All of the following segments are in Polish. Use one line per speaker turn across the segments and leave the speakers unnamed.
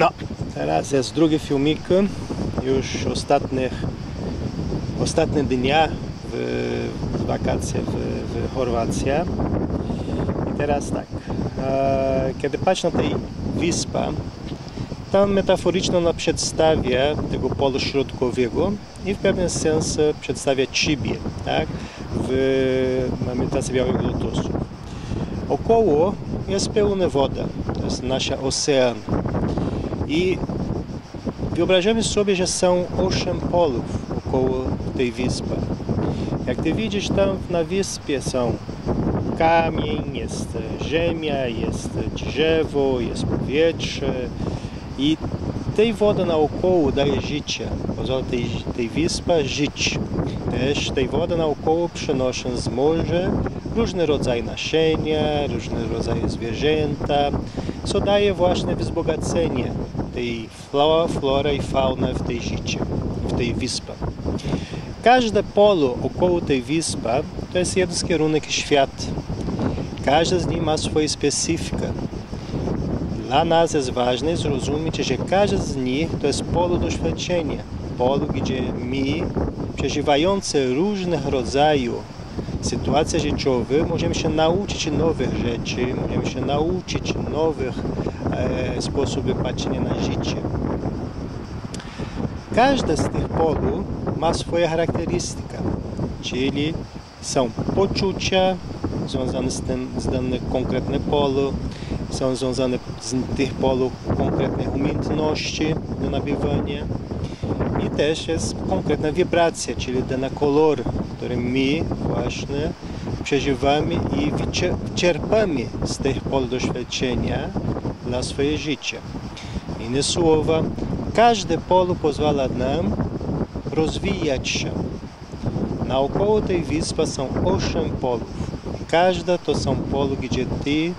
No, teraz jest drugi filmik, już ostatnich, ostatnie dnia w, w wakacje w, w Chorwacji. I teraz tak, e, kiedy patrzę na tej wyspę, tam metaforyczno ona przedstawia tego polu środkowego i w pewnym sensie przedstawia Ciebie, tak? W medytacji Białego Lotosu. Około jest pełna woda, to jest nasz ocean. I wyobrażamy sobie, że są osiem polów około tej wyspy. Jak ty widzisz, tam na wyspie są kamień, jest ziemia, jest drzewo, jest powietrze i tej wody naokoło daje życie. Poza tej, tej wyspy żyć. Też tej wody naokoło przenoszą z morza różne rodzaje nasienia, różne rodzaje zwierzęta, co daje właśnie wzbogacenie tej flora, flora i fauna w tej życiu, w tej wyspie. Każde polu około tej wyspy to jest jeden kierunek świat. Każdy z nich ma swoją specyfikę. Dla nas jest ważne zrozumieć, że każdy z nich to jest polu doświadczenia. Polu, gdzie my, przeżywający różnych rodzajów sytuacje życiowe, możemy się nauczyć nowych rzeczy, możemy się nauczyć nowych e, sposobów patrzenia na życie. Każde z tych polu ma swoje charakterystyki, czyli są poczucia związane z tym z danym konkretnym polu, są związane z tych polu konkretne umiejętności do nabywania i też jest konkretna wibracja, czyli dany kolor, który my właśnie przeżywamy i czerpamy z tych pol doświadczenia dla swojego życia. Inne słowa, każde polu pozwala nam rozwijać się. Naokoło tej wyspy są osiem polów. Każda to są pole, gdzie ty,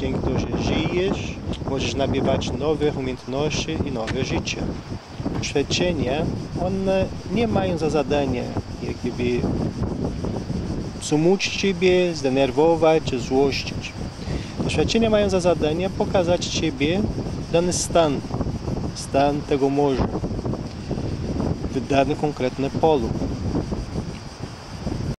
dzięki temu, że żyjesz, możesz nabywać nowe umiejętności i nowe życie. Doświadczenia, one nie mają za zadanie jakby zmucić Ciebie, zdenerwować, złościć. Doświadczenia mają za zadanie pokazać Ciebie dany stan, stan tego morza w danym konkretnym polu.